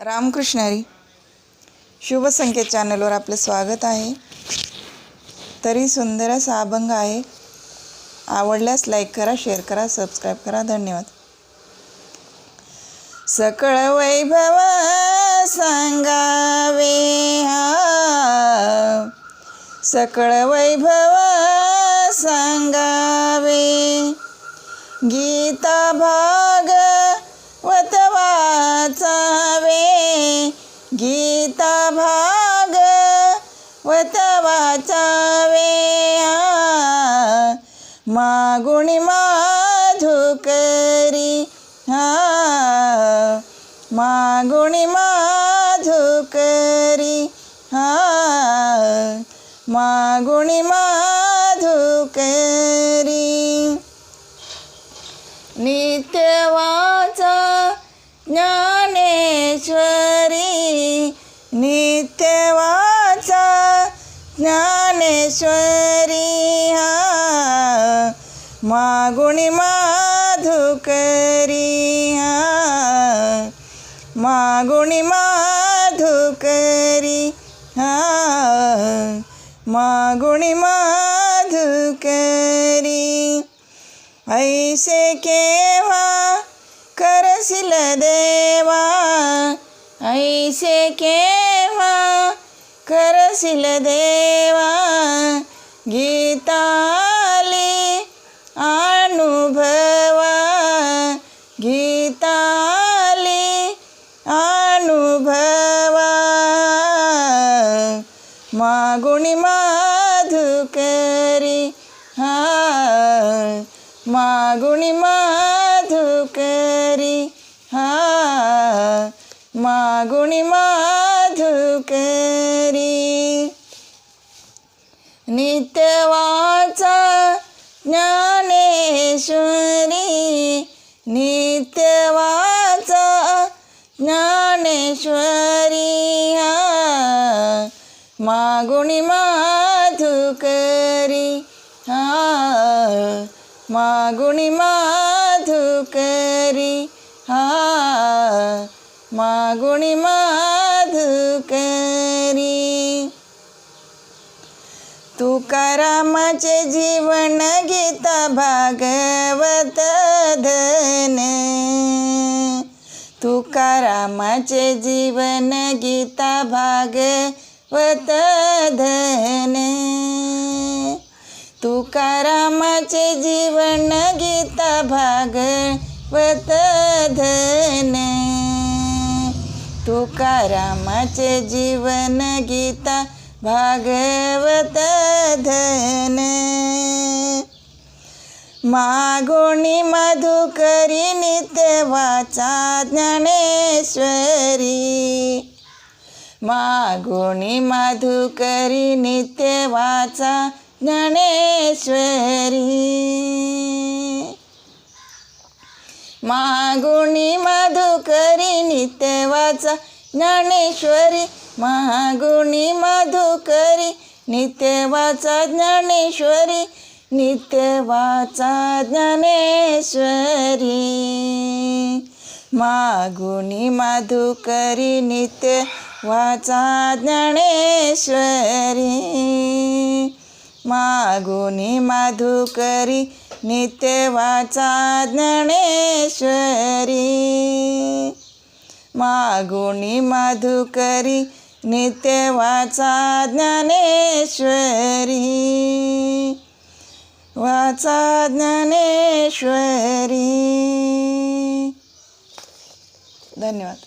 रामकृष्ण हरी. शुभ संकेत चॅनलवर आपलं स्वागत आहे. तरी सुंदर असा अभंग आहे. आवडल्यास लाईक करा शेअर करा सबस्क्राईब करा. धन्यवाद. सकळ वैभव सांगावे हा. सकळ वैभव सांगावे. गीता भा भागवत वाचावे मा मागुणी माधुकरी हा. मागुणी माधुकरी हा. मागुणी माधुकरी. नित्यवाचा ज्ञानेश्वर. नित्यवाचा ज्ञानेश्वरी हा. मागुणी माधुकरी हा. मागुणी माधुकरी हा. मागुणी माधुकरी. ऐसे केव्हा करसिल करशील देवा गीताले अनुभवा गीताले अनुभवा. मागुणी माधुकरी हा मागुणी माधुकरी हा मागुणी माधुकरी. नित्यवाचा ज्ञानेश्वरी नित्यवाचा ज्ञानेश्वरी हा. मागुणी माधुकरी हा. मागुणी माधुकरी हा. मागुणी माधुकरी. तुकारामाचे जीवन गीता भागवत धन. तुकारामाचे जीवन गीता भागवत धन. तुकारामाचे जीवन गीता भागवत धन. तुकारामाचे जीवन गीता भागवत धन मागुणी मधुकरी नित्य वाचा ज्ञानेश्वरी. मागुणी मधुकरी नित्य वाचा ज्ञानेश्वरी. मागुणी मधुकरी नित्यवाचा ज्ञानेश्वरी. महागुणी मधुकरी नित्यवाचा ज्ञानेश्वरी नित्यवाचा ज्ञानेश्वरी. मागुणी मधुकरी नित्य वाचा ज्ञानेश्वरी. मागुणी मधुकरी नित्य वाचा ज्ञानेश्वरी. मागुणी मधुकरी नित्य वाचा ज्ञानेश्वरी. वाचा ज्ञानेश्वरी. धन्यवाद.